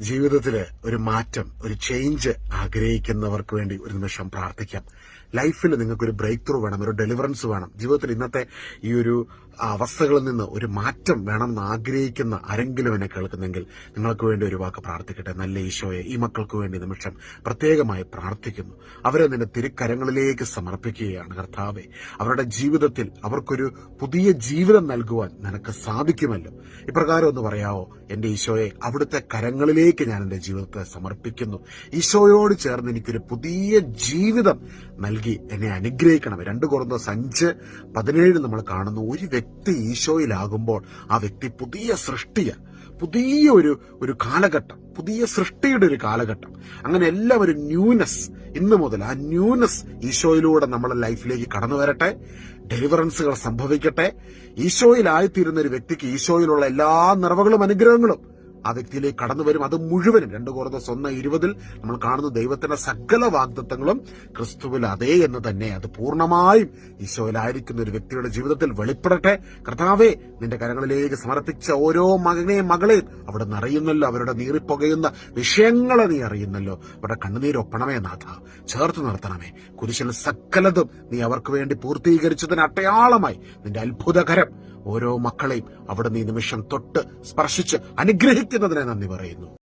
ജീവിതത്തിൽ ഒരു മാറ്റം ഒരു ചേഞ്ച് ആഗ്രഹിക്കുന്നവർക്ക് വേണ്ടി ഒരു നിമിഷം പ്രാർത്ഥിക്കാം. ലൈഫിൽ നിങ്ങൾക്ക് ഒരു ബ്രേക്ക് ത്രൂ വേണം ഒരു ഡെലിവറൻസ് വേണം. ജീവിതത്തിൽ ഇന്നത്തെ ഈ ഒരു അവസ്ഥകളിൽ നിന്ന് ഒരു മാറ്റം വേണമെന്ന് ആഗ്രഹിക്കുന്ന ആരെങ്കിലും എന്നെ കേൾക്കുന്നെങ്കിൽ നിങ്ങൾക്ക് വേണ്ടി ഒരു വാക്ക് പ്രാർത്ഥിക്കട്ടെ. നല്ല ഈശോയെ ഈ മക്കൾക്ക് വേണ്ടി നിമിഷം പ്രത്യേകമായി പ്രാർത്ഥിക്കുന്നു. അവരെ നിന്റെ തിരുക്കരങ്ങളിലേക്ക് സമർപ്പിക്കുകയാണ് കർത്താവെ. അവരുടെ ജീവിതത്തിൽ അവർക്കൊരു പുതിയ ജീവിതം നൽകുവാൻ നിനക്ക് സാധിക്കുമല്ലോ. ഇപ്രകാരം ഒന്ന് പറയാവോ? എന്റെ ഈശോയെ അവിടുത്തെ കരങ്ങളിലേക്ക് ഞാൻ എന്റെ ജീവിതത്തെ സമർപ്പിക്കുന്നു. ഈശോയോട് ചേർന്ന് എനിക്കൊരു പുതിയ ജീവിതം നൽകി എന്നെ അനുഗ്രഹിക്കണം രണ്ട് കുറഞ്ഞ അഞ്ച് പതിനേഴ് നമ്മൾ കാണുന്നു. ഒരു വ്യക്തി ഈശോയിലാകുമ്പോൾ ആ വ്യക്തി പുതിയ സൃഷ്ടിയ പുതിയ ഒരു ഒരു കാലഘട്ടം പുതിയ സൃഷ്ടിയുടെ ഒരു കാലഘട്ടം. അങ്ങനെ എല്ലാം ഒരു ന്യൂനസ് ഇന്ന് മുതൽ ആ ന്യൂനസ് ഈശോയിലൂടെ നമ്മളെ ലൈഫിലേക്ക് കടന്നു വരട്ടെ ഡെലിവറൻസുകൾ സംഭവിക്കട്ടെ. ഈശോയിലായിത്തീരുന്ന ഒരു വ്യക്തിക്ക് ഈശോയിലുള്ള എല്ലാ നിറവുകളും അനുഗ്രഹങ്ങളും ആ വ്യക്തിയിലേക്ക് കടന്നു വരും. അത് മുഴുവനും രണ്ട് കുറഞ്ഞ സ്വന്തം ഇരുപതിൽ നമ്മൾ കാണുന്ന ദൈവത്തിന്റെ സകല വാഗ്ദത്തങ്ങളും ക്രിസ്തുവിൽ അതേ എന്ന് തന്നെ അത് പൂർണമായും ഈശോയിലായിരിക്കുന്ന ഒരു വ്യക്തിയുടെ ജീവിതത്തിൽ വെളിപ്പെടട്ടെ. കർത്താവെ നിന്റെ കരങ്ങളിലേക്ക് സമർപ്പിച്ച ഓരോ മകനെയും മകളെയും അവിടെ നിറയുന്നല്ലോ അവരുടെ നീറിപ്പുകയുന്ന വിഷയങ്ങളെ നീ അറിയുന്നല്ലോ. അവരുടെ കണ്ണുനീരൊപ്പണമേ നാഥ. ചേർത്ത് നിർത്തണമേ. കുരിശിൽ സകലതും നീ അവർക്ക് വേണ്ടി പൂർത്തീകരിച്ചതിന് അട്ടയാളമായി നിന്റെ അത്ഭുതകരം ഓരോ മക്കളെയും അവിടെ നീ നിമിഷം തൊട്ട് സ്പർശിച്ച് അനുഗ്രഹിക്കുന്നതിനെ നന്ദി പറയുന്നു